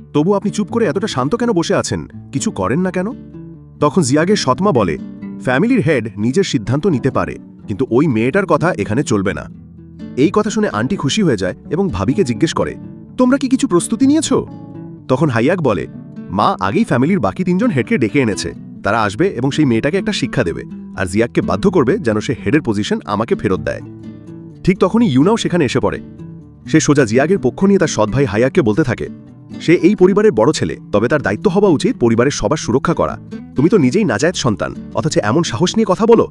তবু আপনি চুপ করে এতটা শান্ত কেন বসে আছেন? কিছু করেন না কেন? তখন জিয়াগের সৎমা বলে, ফ্যামিলির হেড নিজের সিদ্ধান্ত নিতে পারে, কিন্তু ওই মেয়েটার কথা এখানে চলবে না। এই কথা শুনে আন্টি খুশি হয়ে যায় এবং ভাবিকে জিজ্ঞেস করে, তোমরা কি কিছু প্রস্তুতি নিয়েছ? তখন হাইয়াক বলে, মা আগেই ফ্যামিলির বাকি তিনজন হেডকে ডেকে এনেছে। তারা আসবে এবং সেই মেয়েটাকে একটা শিক্ষা দেবে, আর জিয়াককে বাধ্য করবে যেন সে হেডের পজিশন আমাকে ফেরত দেয়। ঠিক তখনই ইউনাও সেখানে এসে পড়ে। সে সোজা জিয়াগের পক্ষ নিয়ে তার সৎ ভাই হাইয়াককে বলতে থাকে সে এই পরিবারের বড় ছেলে, তবে তার দায়িত্ব হওয়া উচিত পরিবারের সবার সুরক্ষা করা। তুমি তো নিজেই নাজায়ত সন্তান, অথচ এমন সাহস নিয়ে কথা বলো।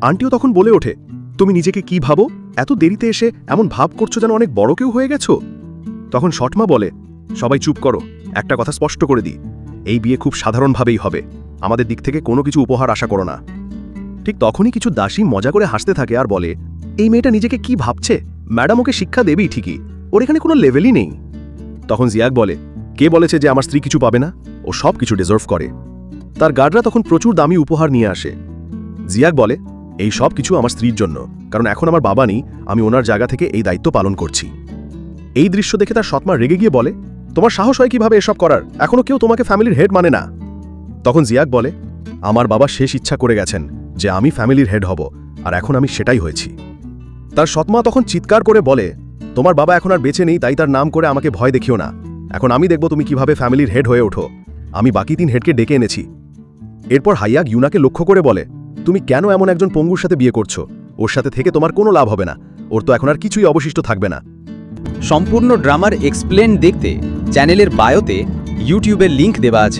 আন্টিও তখন বলে ওঠে, তুমি নিজেকে কি ভাবো? এত দেরিতে এসে এমন ভাব করছ যেন অনেক বড় কেউ হয়ে গেছো? তখন শটমা বলে, সবাই চুপ করো, একটা কথা স্পষ্ট করে দিই। এই বিয়ে খুব সাধারণভাবেই হবে। আমাদের দিক থেকে কোনো কিছু উপহার আশা করো না। ঠিক তখনই কিছু দাসী মজা করে হাসতে থাকে আর বলে, এই মেয়েটা নিজেকে কি ভাবছে? ম্যাডাম ওকে শিক্ষা দেবেই ঠিকই। ওর এখানে কোনো লেভেলই নেই। তখন জিয়াক বলে, কে বলেছে যে আমার স্ত্রী কিছু পাবে না? ও সব কিছু ডিজার্ভ করে। তার গার্ডরা তখন প্রচুর দামি উপহার নিয়ে আসে। জিয়াক বলে, এই সব কিছু আমার স্ত্রীর জন্য, কারণ এখন আমার বাবা নেই, আমি ওনার জায়গা থেকে এই দায়িত্ব পালন করছি। এই দৃশ্য দেখে তার সৎমা রেগে গিয়ে বলে, তোমার সাহস হয় কীভাবে এসব করার? এখনও কেউ তোমাকে ফ্যামিলির হেড মানে না। তখন জিয়াক বলে, আমার বাবা শেষ ইচ্ছা করে গেছেন যে আমি ফ্যামিলির হেড হব, আর এখন আমি সেটাই হয়েছি। তার সৎমা তখন চিৎকার করে বলে তোমার বাবা এখন আর বেঁচে নেই, তাই তার নাম করে আমাকে ভয় দেখিও না। এখন আমি দেখব তুমি কীভাবে ফ্যামিলির হেড হয়ে ওঠো। আমি বাকি তিন হেডকে ডেকে এনেছি। এরপর হাইয়াক ইউনাকে লক্ষ্য করে বলে, তুমি কেন এমন একজন পঙ্গুর সাথে বিয়ে করছ? ওর সাথে থেকে তোমার কোনো লাভ হবে না। ওর তো এখন আর কিছুই অবশিষ্ট থাকবে না। সম্পূর্ণ ড্রামার এক্সপ্লেন দেখতে চ্যানেলের বায়োতে ইউটিউবের লিংক দেওয়া আছে।